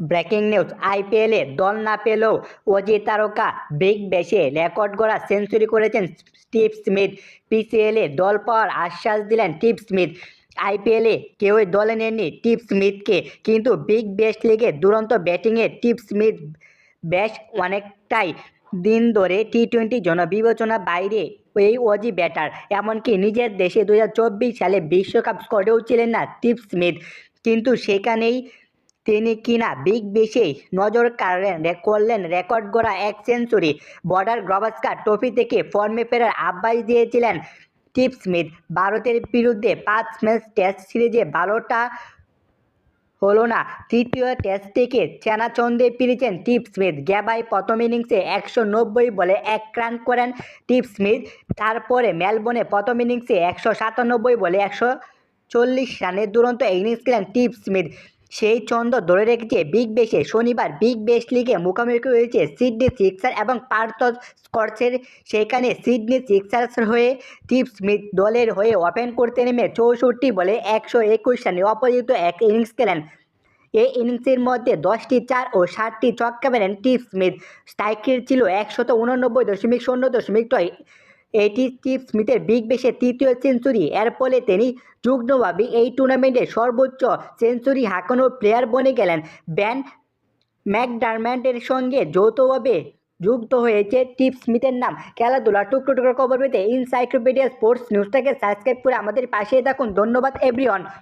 Breaking news আইপিএলে দল না পেলেও অজি তারকা বিগ ব্যাশে রেকর্ড গড়া সেঞ্চুরি করেছেন স্টিভ স্মিথ। পিসিএলে দল পাওয়ার আশ্বাস দিলেন টিপ স্মিথ। আইপিএলে কেউই দলে নেননি টিপ স্মিথকে, কিন্তু বিগ ব্যাশ লিগে দুরন্ত ব্যাটিংয়ে টিপ স্মিথ বেশ অনেকটাই দিন ধরে টি টোয়েন্টি জনবিবেচনা বাইরে এই অজি ব্যাটার। এমনকি নিজের দেশে দু হাজার চব্বিশ সালে বিশ্বকাপ স্কোয়াডেও ছিলেন না টিপ স্মিথ। কিন্তু সেখানেই তিনি কিনা বিগ বেশে নজর কাড়লেন করলেন রেকর্ড গড়া এক সেঞ্চুরি। বর্ডার গ্রভাস্কার ট্রফি থেকে ফর্মে ফেরার আব্বাস দিয়েছিলেন টিপ স্মিথ। ভারতের বিরুদ্ধে পাঁচ ম্যাচ টেস্ট সিরিজে বারোটা হলো না। তৃতীয় টেস্ট থেকে চেনাচন্দে ফিরেছেন টিপ স্মিথ। গ্যাবাই প্রথম ইনিংসে একশো নব্বই বলে এক রান করেন টিপ স্মিথ। তারপরে মেলবোর্নে প্রথম ইনিংসে একশো সাতানব্বই বলে একশো চল্লিশ রানের দুরন্ত ইনিংস খেলেন টিপ স্মিথ। সেই ছন্দ ধরে রেখেছে বিগ বেশে শনিবার বিগ বেশ লিগে মুখোমুখি হয়েছে সিডনি সিক্সার এবং পার্থ স্কটসের সেখানে সিডনি সিক্সার্স হয়ে টিপ স্মিথ দলের হয়ে ওপেন করতে নেমে চৌষট্টি বলে একশো একুশ রানে অপরাজিত এক ইনিংস খেলেন। এই ইনিংসের মধ্যে দশটি চার ও ষাটটি ছক্কা মেরেন টিপ স্মিথ স্ট্রাইকের ছিল একশত উননব্বই দশমিক শূন্য দশমিক ছয়। এটি স্টিভ স্মিথের বিগ বেশের তৃতীয় সেঞ্চুরি এর ফলে তিনি যুগ্মভাবে এই টুর্নামেন্টে সর্বোচ্চ সেঞ্চুরি হাঁকানোর প্লেয়ার বনে গেলেন। ব্যান ম্যাকডারম্যান্ডের সঙ্গে যৌথভাবে যুক্ত হয়েছে টিপ স্মিথের নাম। খেলাধুলা, টুকরো টুকরো খবর পেতে ইনসাইক্লোপিডিয়া স্পোর্টস নিউজটাকে সাবস্ক্রাইব করে আমাদের পাশে থাকুন। ধন্যবাদ এভরিওয়ান